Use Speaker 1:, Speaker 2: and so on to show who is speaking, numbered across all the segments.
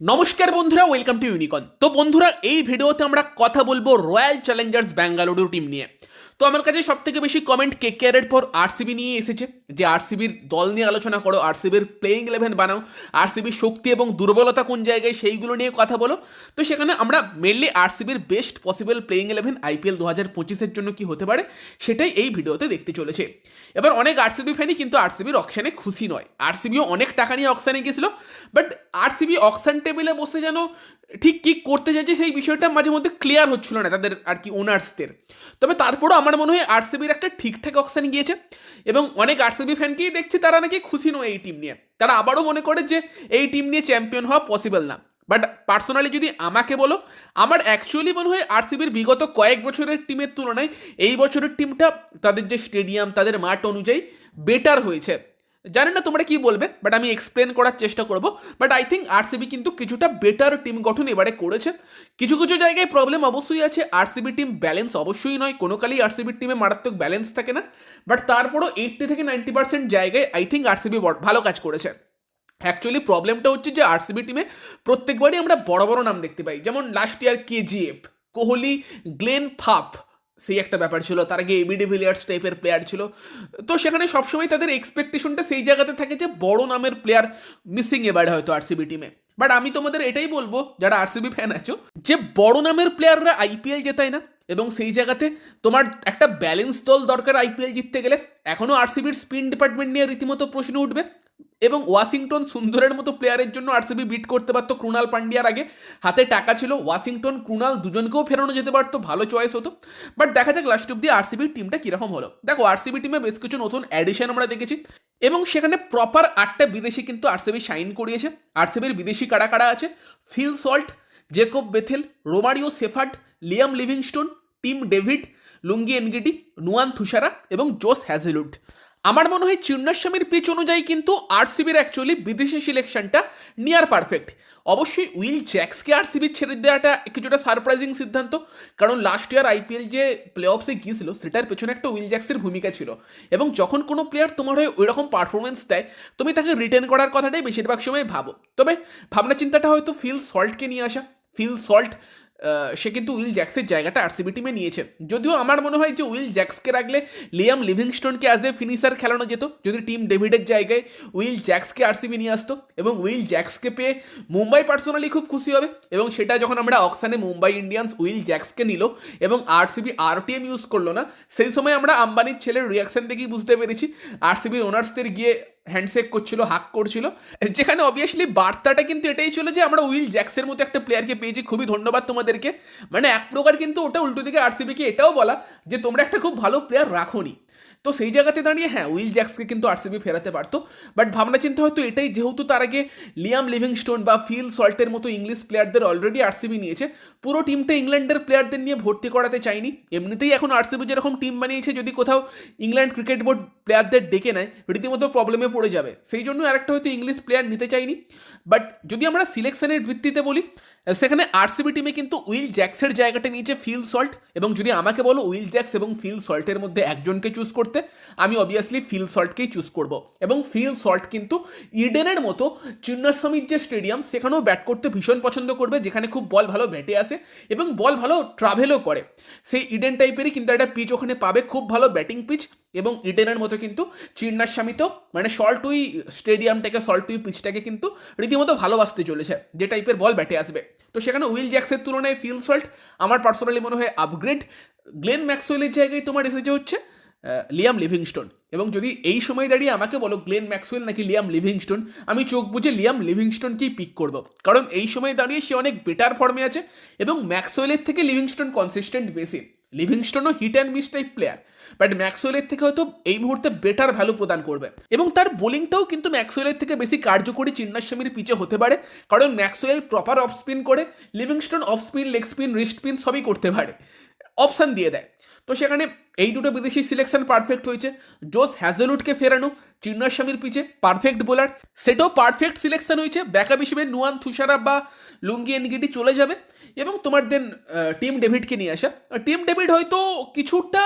Speaker 1: নমস্কার বন্ধুরা welcome to ইউনিকন তো বন্ধুরা, এই ভিডিওতে আমরা কথা বলব রয়্যাল চ্যালেঞ্জার্স ব্যাঙ্গালুরু টিম নিয়ে। তো আমার কাছে সব থেকে বেশি কমেন্ট কে কেয়ারের পর আরসিবি নিয়ে এসেছে, যে আরসিবির দল নিয়ে আলোচনা করো আরসিবির প্লেইং ইলেভেন বানাও আরসিবির শক্তি এবং দুর্বলতা কোন জায়গায় সেইগুলো নিয়ে কথা বলো। তো সেখানে আমরা mainly আরসিবির best possible playing eleven IPL দু হাজার পঁচিশের জন্য কি হতে পারে, সেটাই এই ভিডিওতে দেখতে চলেছে। এবার অনেক আরসিবি ফ্যানই কিন্তু আরসিবির অকশানে খুশি নয়। আরসিবিও অনেক টাকা নিয়ে অকশানে গেছিল বাট আরসিবি অকশান টেবিলে বসে যেন ঠিক কি করতে চাইছে সেই বিষয়টা মাঝে মধ্যে ক্লিয়ার হচ্ছিল না তাদের আর কি ওনার্সদের তবে তারপরও আমার মনে হয় আরসিবির একটা ঠিকঠাক অপশান গিয়েছে। এবং অনেক আরসিবি ফ্যানকেই দেখছে তারা নাকি খুশি নয় এই টিম নিয়ে। তারা আবারও মনে করে যে এই টিম নিয়ে চ্যাম্পিয়ন হওয়া পসিবল না। বাট পার্সোনালি যদি আমাকে বলো, আমার অ্যাকচুয়ালি মনে হয় আরসিবির বিগত কয়েক বছরের টিমের তুলনায় এই বছরের টিমটা তাদের যে স্টেডিয়াম তাদের মাঠ অনুযায়ী বেটার হয়েছে। জানি না তোমরা কি বলবে বাট আমি এক্সপ্লেন করার চেষ্টা করব। বাট আই থিঙ্ক আরসিবি কিন্তু কিছুটা বেটার টিম গঠন এবারে করেছে। কিছু কিছু জায়গায় প্রবলেম অবশ্যই আছে আরসিবি টিম ব্যালেন্স অবশ্যই নয়, কোনো কালই আরসিবির টিমে মারাত্মক ব্যালেন্স থাকে না। বাট তারপরও এইটটি থেকে নাইনটি পার্সেন্ট জায়গায় আই থিঙ্ক আরসিবি ভালো কাজ করেছে। অ্যাকচুয়ালি প্রবলেমটা হচ্ছে যে আরসিবি টিমে প্রত্যেকবারই আমরা বড় বড় নাম দেখতে পাই। যেমন last year KGF Kohli Glenn Faf সেই একটা ব্যাপার ছিল। তার আগে এবিডি ভিলিয়ার্স টাইপের প্লেয়ার ছিল। তো সেখানে সবসময় তাদের এক্সপেকটেশনটা সেই জায়গাতে থাকে যে বড় নামের প্লেয়ার মিসিং এবারে হয়তো আরসিবি টিমে বাট আমি তোমাদের এটাই বলব, যারা আরসিবি ফ্যান আছো, যে বড় নামের প্লেয়াররা আইপিএল জেতায় না। এবং সেই জায়গাতে তোমার একটা ব্যালেন্স দল দরকার আইপিএল জিততে গেলে। এখনও আরসিবির স্পিন ডিপার্টমেন্ট নিয়ে রীতিমতো প্রশ্ন উঠবে। এবং ওয়াশিংটন সুন্দরের মতো প্লেয়ারের জন্য আরসিবি বিট করতে পারতো ক্রুনাল পান্ডিয়ার আগে। হাতে টাকা ছিল, ওয়াশিংটন ক্রুনাল দুজনকেও ফেরানো যেতে পারতো, ভালো চয়েস হতো। বাট দেখা যাক লাস্ট অব্দি আরসিবির টিমটা কীরকম হলো। দেখো আরসিবি টিমে বেশ কিছু নতুন অ্যাডিশন আমরা দেখেছি। এবং সেখানে প্রপার আটটা বিদেশি কিন্তু আরসিবি সাইন করিয়েছে। আরসিবির বিদেশি কারা কারা আছে? Phil Salt Jacob Bethell Romario Shepherd Liam Livingstone Tim David Lungi Ngidi Nuwan Thushara এবং জোস হ্যাজেলুড আমার মনে হয় চিন্নাস্বামীর পিচ অনুযায়ী কিন্তু আরসিবির অ্যাকচুয়ালি বিদেশি সিলেকশনটা নিয়ার পারফেক্ট অবশ্যই উইল জ্যাক্সকে আরসিবির ছেড়ে দেওয়াটা কিছুটা সারপ্রাইজিং সিদ্ধান্ত, কারণ লাস্ট ইয়ার আইপিএল যে প্লে অফসে গিয়েছিল, সেটার পেছনে একটা উইল জ্যাক্সের ভূমিকা ছিল। এবং যখন কোনো প্লেয়ার তোমার হয়ে ওই রকম পারফরমেন্স দেয়, তুমি তাকে রিটার্ন করার কথাটাই বেশিরভাগ সময় ভাবো। তবে ভাবনা চিন্তাটা হয়তো ফিল সল্টকে নিয়ে আসা। ফিল সল্ট সে কিন্তু উইল জ্যাক্সের জায়গাটা আরসিবি টিমে নিয়েছে। যদিও আমার মনে হয় যে উইল জ্যাক্সকে রাখলে লিয়াম লিভিংস্টোনকে অ্যাজ এ ফিনিশার খেলানো যেত, যদি টিম ডেভিডের জায়গায় উইল জ্যাক্সকে আরসিবি নিয়ে আসতো এবং উইল জ্যাক্সকে পেয়ে মুম্বাই পার্সোনালি খুব খুশি হবে এবং সেটা যখন আমরা অকশানে মুম্বাই ইন্ডিয়ান্স উইল জ্যাক্সকে নিল এবং আরসিবি আরটিএম ইউজ করল না, সেই সময় আমরা আম্বানির ছেলের রিয়াকশন দেখেই বুঝতে পেরেছি। আরসিবির ওনার্সদের গিয়ে হ্যান্ডশেক করছিল হাক করছিল। যেখানে অবভিয়াসলি বার্তাটা কিন্তু এটাই ছিল যে আমরা উইল জ্যাক্সের মতো একটা প্লেয়ারকে পেয়েছি। খুবই ধন্যবাদ তোমাদেরকে। মানে এক প্রকার কিন্তু ওটা উল্টো দিকে আরসিবিকে এটাও বলা যে তোমরা একটা খুব ভালো প্লেয়ার রাখোনি। তো সেই জায়গাতে দাঁড়িয়ে হ্যাঁ উইল জ্যাক্সকে কিন্তু আরসিবি ফেরাতে পারতো। বাট ভাবনা চিন্তা হয়তো এটাই, যেহেতু তার আগে লিয়াম লিভিংস্টোন বা ফিল সল্টের মতো ইংলিশ প্লেয়ারদের অলরেডি আরসিবি নিয়েছে। পুরো টিমটা ইংল্যান্ডের প্লেয়ারদের নিয়ে ভর্তি করাতে চাইনি এমনিতেই এখন আরসিবি যেরকম টিম বানিয়েছে, যদি কোথাও ইংল্যান্ড ক্রিকেট বোর্ড প্লেয়ারদের ডেকে নেয়, রীতিমতো প্রবলেমে পড়ে যাবে। সেই জন্য আরেকটা হয়তো ইংলিশ প্লেয়ার নিতে চাইনি বাট যদি আমরা সিলেকশনের ভিত্তিতে বলি সেখানে আরসিবি টিমে কিন্তু উইল জ্যাক্সের জায়গাটা নিয়েছে ফিল সল্ট। এবং যদি আমাকে বলো উইল জ্যাক্স এবং ফিল সল্টের মধ্যে একজনকে চুজ করতে, আমি অবভিয়াসলি ফিল সল্টকেই চুজ করব। এবং ফিল সল্ট কিন্তু ইডেনের মতো চিন্নাস্বামীর যে স্টেডিয়াম, সেখানেও ব্যাট করতে ভীষণ পছন্দ করবে, যেখানে খুব বল ভালো ব্যাটে আসে এবং বল ভালো ট্রাভেলও করে। সেই ইডেন টাইপেরই কিন্তু একটা পিচ ওখানে পাবে, খুব ভালো ব্যাটিং পিচ এবং ইডেনের মতো কিন্তু চিন্নাস্বামী তো মানে সল্টুই স্টেডিয়ামটাকে সল্টুই পিচটাকে কিন্তু রীতিমতো ভালোবাসতে চলেছে, যে টাইপের বল ব্যাটে আসবে। তো সেখানে উইল জ্যাক্সের তুলনায় ফিল সল্ট, আমার পার্সোনালি মনে হয় আপগ্রেড গ্লেন ম্যাক্সওয়েলের জায়গায় তোমার এসেছে হচ্ছে লিয়াম লিভিংস্টোন। এবং যদি এই সময় দাঁড়িয়ে আমাকে বলো গ্লেন ম্যাক্সওয়েল নাকি লিয়াম লিভিংস্টোন, আমি চোখ বুঝে লিয়াম লিভিংস্টোনকেই পিক করব। কারণ এই সময় দাঁড়িয়ে সে অনেক বেটার ফর্মে আছে এবং ম্যাক্সওয়েলের থেকে লিভিংস্টোন কনসিস্টেন্ট বেশি। লিভিংস্টোনও hit and miss type player, but ম্যাক্সওয়েলের থেকে হয়তো এই মুহূর্তে বেটার ভ্যালু প্রদান করবে। এবং তার বোলিংটাও কিন্তু ম্যাক্সওয়েলের থেকে বেশি কার্যকরী চিন্নাস্বামীর পিচে হতে পারে, কারণ ম্যাক্সওয়েল প্রপার অফ স্পিন করে, Livingstone off spin leg spin wrist spin সবই করতে পারে। অপশান দিয়ে দেয়। তো সেখানে এই দুটো বিদেশি সিলেকশন পারফেক্ট হয়েছে। জোস হ্যাজেলুটকে ফেরানো চিন্নাস্বামীর পিছে পারফেক্ট বোলার সেটাও পারফেক্ট সিলেকশন হয়েছে। ব্যাকআপ হিসেবে নুয়ান থুসারা বা লুঙ্গি এনগিডি চলে যাবে। এবং তোমার দেন টিম ডেভিডকে নিয়ে আসা। টিম ডেভিড হয়তো কিছুটা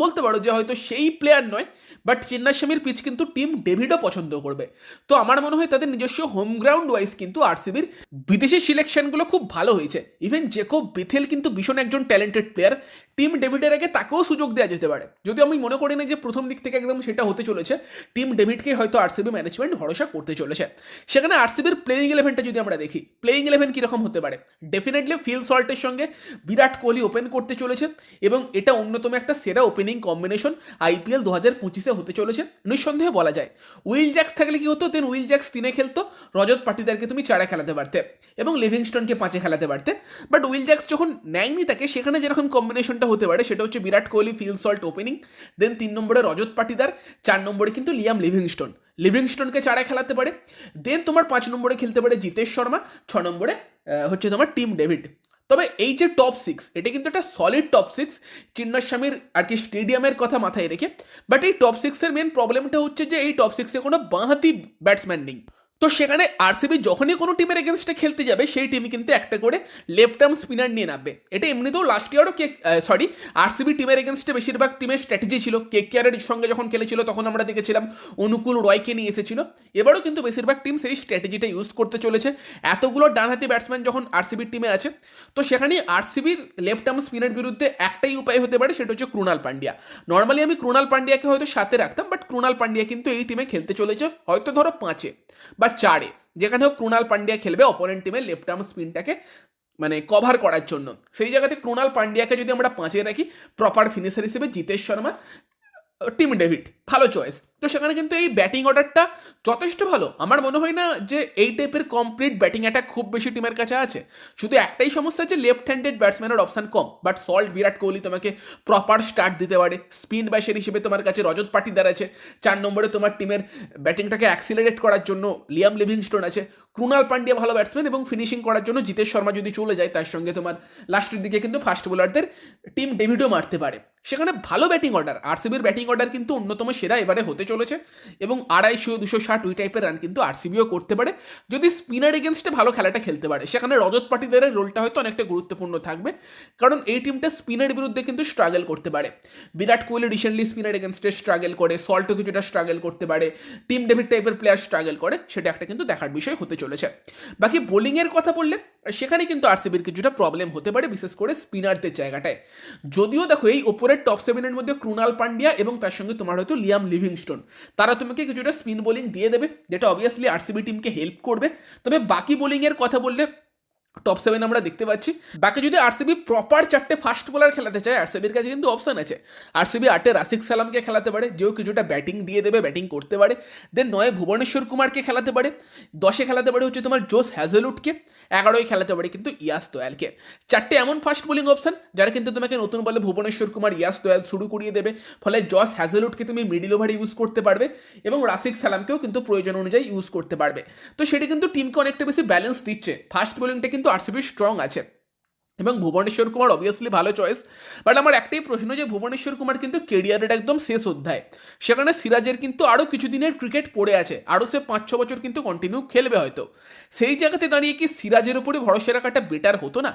Speaker 1: বলতে পারো যে হয়তো সেই প্লেয়ার নয়। বাট চেন্নাই স্বামীর পিচ কিন্তু টিম ডেভিডও পছন্দ করবে। তো আমার মনে হয় তাদের নিজস্ব হোম গ্রাউন্ড ওয়াইজ কিন্তু আরসিবির বিদেশি সিলেকশনগুলো খুব ভালো হয়েছে। ইভেন জেকো বিথেল কিন্তু ভীষণ একজন ট্যালেন্টেড প্লেয়ার টিম ডেভিডের আগে তাকেও সুযোগ দেওয়া যেতে পারে। যদি আমি মনে করি না যে প্রথম দিক থেকে একদম সেটা হতে চলেছে টিম ডেভিডকে হয়তো আরসিবি ম্যানেজমেন্ট ভরসা করতে চলেছে। সেখানে আরসিবির প্লেইং ইলেভেনটা যদি আমরা দেখি প্লেইং ইলেভেন কীরকম হতে পারে? ডেফিনেটলি ফিল সল্টের সঙ্গে বিরাট কোহলি ওপেন করতে চলেছে এবং এটা অন্যতম একটা সেরা ওপেনিং কম্বিনেশন আইপিএল দু হাজার পঁচিশে হতে চলেছে, নিঃসন্দেহে বলা যায়। উইল জ্যাক্স থাকলে কি হতো? দেন উইল জ্যাক্স তিনে খেলতো, রজত পাটিদারকে তুমি চারে খেলাতে পারতে এবং লিভিংস্টনকে পাঁচে খেলাতে পারতে। বাট উইল জ্যাক্স যখন নেয়নি তাকে, সেখানে যেরকম কম্বিনেশনটা হতে পারে, সেটা হচ্ছে Virat Kohli, Phil Salt opening then তিন নম্বরে রজত পাটিদার, চার নম্বরে কিন্তু লিয়াম লিভিংস্টন। লিভিংস্টনকে চারে খেলাতে পারে দেন তোমার পাঁচ নম্বরে খেলতে পারে জিতেশ শর্মা, ছ নম্বরে হচ্ছে তোমার টিম ডেভিড। তবে এই যে টপ সিক্স এটা কিন্তু একটা সলিড টপ সিক্স চিন্নাস্বামীর আর কি স্টেডিয়ামের কথা মাথায় রেখে। বাট এই টপ সিক্সের মেন প্রবলেমটা হচ্ছে যে এই টপ সিক্সে কোনো বাঁহাতি ব্যাটসম্যান নেই। তো সেখানে আরসিবি যখনই কোনো টিমের এগেনস্টে খেলতে যাবে, সেই টিম কিন্তু একটা করে লেফট আর্ম স্পিনার নিয়ে নামবে। এটা এমনিতেও লাস্ট ইয়ারও কে সরি আরসিবি টিমের এগেনস্টে বেশিরভাগ টিমের স্ট্র্যাটেজি ছিল। কে কেয়ারের সঙ্গে যখন খেলেছিল, তখন আমরা দেখেছিলাম অনুকূল রয়কে নিয়ে এসেছিল। এবারও কিন্তু বেশিরভাগ টিম সেই স্ট্র্যাটেজিটা ইউজ করতে চলেছে। এতগুলো ডানহাতি ব্যাটসম্যান যখন আরসিবির টিমে আছে, তো সেখানে আরসিবির লেফট আর্ম স্পিনের বিরুদ্ধে একটাই উপায় হতে পারে, সেটা হচ্ছে ক্রুনাল পান্ডিয়া নর্মালি আমি ক্রুনাল পান্ডিয়াকে হয়তো সাথে রাখতাম বাট ক্রুনাল পান্ডিয়া কিন্তু এই টিমে খেলতে চলেছে, হয়তো ধরো পাঁচে। বা চারে যেখানে হোক ক্রুনাল পান্ডিয়া খেলবে অপোনেন্ট টিমের লেফট আর্ম স্পিনটাকে মানে কভার করার জন্য। সেই জায়গাতে ক্রুনাল পান্ডিয়াকে যদি আমরা পাঁচে রাখি প্রপার ফিনিশার হিসেবে জিতেশ শর্মা টিম ডেভিড, ভালো চয়েস তো সেখানে কিন্তু এই ব্যাটিং অর্ডারটা যথেষ্ট ভালো। আমার মনে হয় না যে এই টাইপের কমপ্লিট ব্যাটিং অ্যাটাক খুব বেশি টিমের কাছে আছে। শুধু একটাই সমস্যা যে লেফট হ্যান্ডেড ব্যাটসম্যানের অপশান কম। বাট সল্ট বিরাট কোহলি তোমাকে প্রপার স্টার্ট দিতে পারে। স্পিন ব্যাশের হিসেবে তোমার কাছে রজত পাটিদার আছে। চার নম্বরে তোমার টিমের ব্যাটিংটাকে অ্যাক্সিলারেট করার জন্য লিয়াম লিভিংস্টোন আছে। ক্রুনাল পান্ডিয়া ভালো ব্যাটসম্যান এবং ফিনিশিং করার জন্য জিতেশ শর্মা যদি চলে যায়, তার সঙ্গে তোমার লাস্টের দিকে কিন্তু ফাস্ট বোলারদের টিম ডেভিডও মারতে পারে। সেখানে ভালো ব্যাটিং অর্ডার আরসিবির ব্যাটিং অর্ডার কিন্তু অন্যতম সেরা এবারে হতে চলেছে এবং আড়াইশো, দুশো ষাট ওই টাইপের রান কিন্তু আরসিবিও করতে পারে। যদি স্পিনার এগেনস্টে ভালো খেলাটা খেলতে পারে, সেখানে রজত পাটিদারের রোলটা হয়তো অনেকটা গুরুত্বপূর্ণ থাকবে। কারণ এই টিমটা স্পিনের বিরুদ্ধে কিন্তু স্ট্রাগল করতে পারে। বিরাট কোহলি রিসেন্টলি স্পিনার এগেনস্টে স্ট্রাগল করে সল্টও কিছুটা স্ট্রাগল করতে পারে টিম ডেভিড টাইপের প্লেয়ার স্ট্রাগল করে, সেটা একটা কিন্তু দেখার বিষয় হতে চলেছে। বাকি বোলিংয়ের কথা বললে সেখানে কিন্তু আরসিবির কিছুটা প্রবলেম হতে পারে, বিশেষ করে স্পিনারদের জায়গাটায়। যদিও দেখো, এই ওপরের টপ সেভেনের মধ্যে ক্রুনাল পান্ডিয়া এবং তার সঙ্গে তোমার হয়তো লিয়াম লিভিংস্টোন তারা তোমাকে কিছুটা স্পিন বোলিং দিয়ে দেবে, যেটা অবভিয়াসলি আরসিবি টিমকে হেল্প করবে। তবে বাকি বোলিংয়ের কথা বললে টপ সেভেন আমরা দেখতে পাচ্ছি। বাকি যদি আরসিবি প্রপার চারটে ফাস্ট বোলার খেলাতে চায় আরসিবির কাছে কিন্তু অপশন আছে। আরসিবি আটে রাসিক সালামকে খেলাতে পারে যেও কিছুটা ব্যাটিং দিয়ে দেবে ব্যাটিং করতে পারে। দেন নয় ভুবনেশ্বর কুমারকে খেলাতে পারে, দশে খেলাতে পারে হচ্ছে তোমার জোস হ্যাজেলউডকে, এগারোয় খেলাতে পারে কিন্তু ইয়াস দয়ালকে চারটে এমন ফাস্ট বোলিং অপশন যারা কিন্তু তোমাকে নতুন বলে ভুবনেশ্বর কুমার, ইয়াস দয়াল শুরু করিয়ে দেবে। ফলে জস হ্যাজেলউডকে তুমি মিডিল ওভারে ইউজ করতে পারবে এবং রাসিক সালামকেও কিন্তু প্রয়োজন অনুযায়ী ইউজ করতে পারবে। তো সেটা কিন্তু টিমকে অনেকটা বেশি ব্যালেন্স দিচ্ছে। ফাস্ট বোলিংটা কিন্তু আরসিবি স্ট্রং আছে। এবং ভুবনেশ্বর কুমার অবভিয়াসলি ভালো চয়েস বাট আমার একটাই প্রশ্ন যে ভুবনেশ্বর কুমার কিন্তু কেরিয়ারের একদম শেষ অধ্যায়। সেখানে সিরাজের কিন্তু আরও কিছুদিনের ক্রিকেট পড়ে আছে আরও সে পাঁচ ছ বছর কিন্তু কন্টিনিউ খেলবে হয়তো। সেই জায়গাতে দাঁড়িয়ে কি সিরাজের উপরে ভরসা রাখাটা বেটার হতো না?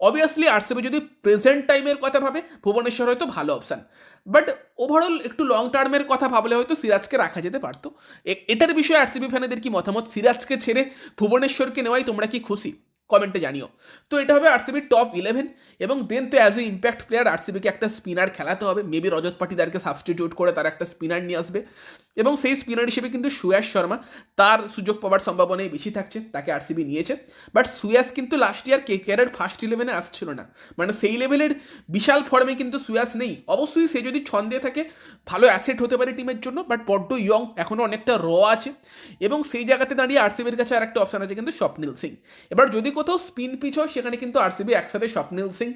Speaker 1: অবভিয়াসলি আরসিবি যদি প্রেজেন্ট টাইমের কথা ভাবে, ভুবনেশ্বর হয়তো ভালো অপশান বাট ওভারঅল একটু লং টার্মের কথা ভাবলে হয়তো সিরাজকে রাখা যেতে পারতো। এটার বিষয়ে আরসিবি ফ্যানেদের কি মতামত? সিরাজকে ছেড়ে ভুবনেশ্বরকে নেওয়াই তোমরা কি খুশি? কমেন্টে জানিও। তো এটা হবে আরসিবির টপ ইলেভেন এবং দেন তো অ্যাজ এ ইম্প্যাক্ট প্লেয়ার আরসিবিকে একটা স্পিনার খেলাতে হবে। মেবি রজত পাটিদারকে সাবস্টিটিউট করে তার একটা স্পিনার নিয়ে আসবে। এবং সেই স্পিনার হিসেবে কিন্তু সুয়াস শর্মা, তার সুযোগ পাওয়ার সম্ভাবনাই বেশি থাকছে, তাকে আরসিবি নিয়েছে। বাট সুয়াস কিন্তু লাস্ট ইয়ার কে কেয়ারের ফার্স্ট ইলেভেনে আসছিল না। মানে সেই লেভেলের বিশাল ফর্মে কিন্তু সুয়াস নেই। অবশ্যই সে যদি ছন্দে থাকে, ভালো অ্যাসেট হতে পারে টিমের জন্য বাট বড্ড ইয়ং এখনও অনেকটা র আছে। এবং সেই জায়গাতে দাঁড়িয়ে আরসিবির কাছে আর একটা অপশন আছে কিন্তু স্বপ্নিল সিং। এবার যদি কোথাও স্পিন পিচ হয়, সেখানে কিন্তু আরসিবি একসাথে স্বপ্নিল সিং,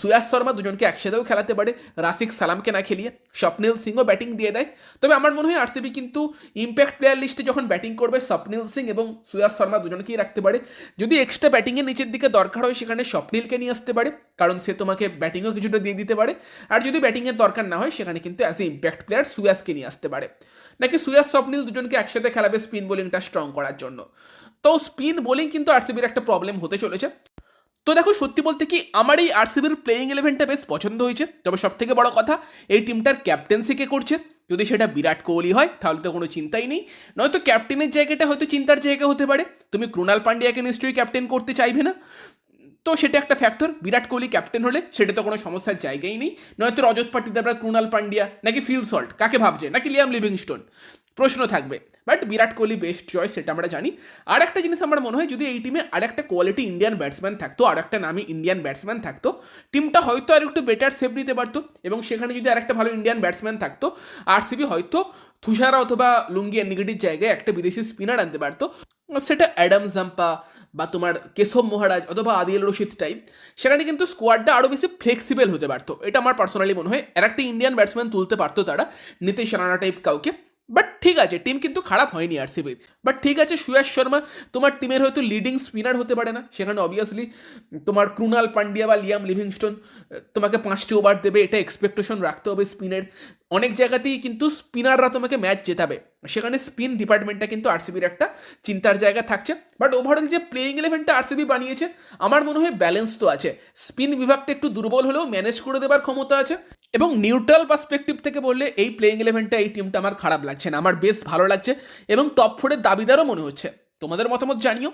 Speaker 1: সুয়াস শর্মা দুজনকে একসাথেও খেলাতে পারে রাসিক সালামকে না খেলিয়ে স্বপ্নিল সিংও ব্যাটিং দিয়ে দেয়। তবে আমার মনে হয় আরসিবি কিন্তু ইম্প্যাক্ট প্লেয়ার লিস্টে যখন ব্যাটিং করবে, স্বপ্নিল সিং এবং সুয়াস শর্মা দুজনকেই রাখতে পারে। যদি এক্সট্রা ব্যাটিংয়ের নিচের দিকে দরকার হয়, সেখানে স্বপ্নিলকে নিয়ে আসতে পারে, কারণ সে তোমাকে ব্যাটিংও কিছুটা দিয়ে দিতে পারে। আর যদি ব্যাটিংয়ের দরকার না হয়, সেখানে কিন্তু অ্যাজ এ ইম্প্যাক্ট প্লেয়ার সুয়াসকে নিয়ে আসতে পারে। নাকি সুয়াস, স্বপ্নিল দুজনকে একসাথে খেলাবে স্পিন বোলিংটা স্ট্রং করার জন্য? তো স্পিন বোলিং কিন্তু আরসিবির একটা প্রবলেম হতে চলেছে। তো দেখো, সত্যি বলতে কি আমার এই আরসিবির প্লেয়িং ইলেভেনটা বেশ পছন্দ হয়েছে। তবে সব থেকে বড় কথা, এই টিমটার ক্যাপ্টেন্সি কে করছে। যদি সেটা বিরাট কোহলি হয়, তাহলে তো কোনো চিন্তাই নেই। নয়তো ক্যাপ্টেনের জায়গাটা হয়তো চিন্তার জায়গা হতে পারে। তুমি ক্রুণাল পান্ডিয়াকে নিশ্চয়ই ক্যাপ্টেন করতে চাইবে না। তো সেটা একটা ফ্যাক্টর বিরাট কোহলি ক্যাপ্টেন হলে সেটা তো কোনো সমস্যার জায়গাই নেই। নয়তো রজত পাটিদার বা ক্রুণাল পান্ডিয়া, নাকি ফিল সল্ট, কাকে ভাবছে? নাকি লিয়াম লিভিংস্টোন? প্রশ্ন থাকবে। But Virat Kohli best choice সেটা আমরা জানি। আর একটা জিনিস আমার মনে হয়, যদি এই টিমে আর একটা কোয়ালিটি ইন্ডিয়ান ব্যাটসম্যান থাকতো, আর একটা নামি ইন্ডিয়ান ব্যাটসম্যান থাকতো টিমটা হয়তো আর একটু বেটার সেভ নিতে পারতো। এবং সেখানে যদি আর একটা ভালো ইন্ডিয়ান ব্যাটসম্যান থাকতো আরসিবি হয়তো তুষারা অথবা লুঙ্গি নিগেটিভ জায়গায় একটা বিদেশি স্পিনার আনতে পারতো। সেটা অ্যাডাম জাম্পা বা তোমার কেশব মহারাজ অথবা আদিল রশিদ টাইপ সেখানে কিন্তু স্কোয়াডটা আরও বেশি ফ্লেক্সিবল হতে পারতো। এটা আমার পার্সোনালি মনে হয়। আর একটা ইন্ডিয়ান ব্যাটসম্যান তুলতে পারতো তারা, নীতিশ রানা টাইপ কাউকে। বাট ঠিক আছে টিম কিন্তু খারাপ হয়নি আরসিবির বাট ঠিক আছে, সুয়াস শর্মা, তোমার টিমের হয়তো লিডিং স্পিনার হতে পারে না। সেখানে অবভিয়াসলি তোমার ক্রুনাল পান্ডিয়া বা লিয়াম লিভিংস্টোন, তোমাকে পাঁচটি ওভার দেবে, এটা এক্সপেকটেশন রাখতে হবে স্পিনের অনেক জায়গাতেই কিন্তু স্পিনাররা তোমাকে ম্যাচ জেতাবে। সেখানে স্পিন ডিপার্টমেন্টটা কিন্তু আরসিবির একটা চিন্তার জায়গা থাকছে। বাট ওভারঅল যে প্লেইং ইলেভেনটা আরসিবি বানিয়েছে, আমার মনে হয় ব্যালেন্স তো আছে। স্পিন বিভাগটা একটু দুর্বল হলেও ম্যানেজ করে দেবার ক্ষমতা আছে। এবং নিউট্রাল পার্সপেক্টিভ থেকে বললে এই প্লেইং ইলেভেনটা এই টিমটা আমার খারাপ লাগছে না, আমার বেশ ভালো লাগছে এবং টপ ফোরের দাবিদারও মনে হচ্ছে। তোমাদের মতামত জানিও।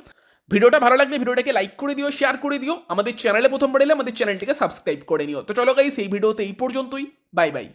Speaker 1: ভিডিওটা ভালো লাগলে ভিডিওটাকে লাইক করে দিও শেয়ার করে দিও। আমাদের চ্যানেলে প্রথমবার এলে আমাদের চ্যানেলটিকে সাবস্ক্রাইব করে নিও। তো চলো গাইস এই ভিডিওতে এই পর্যন্তই। Bye bye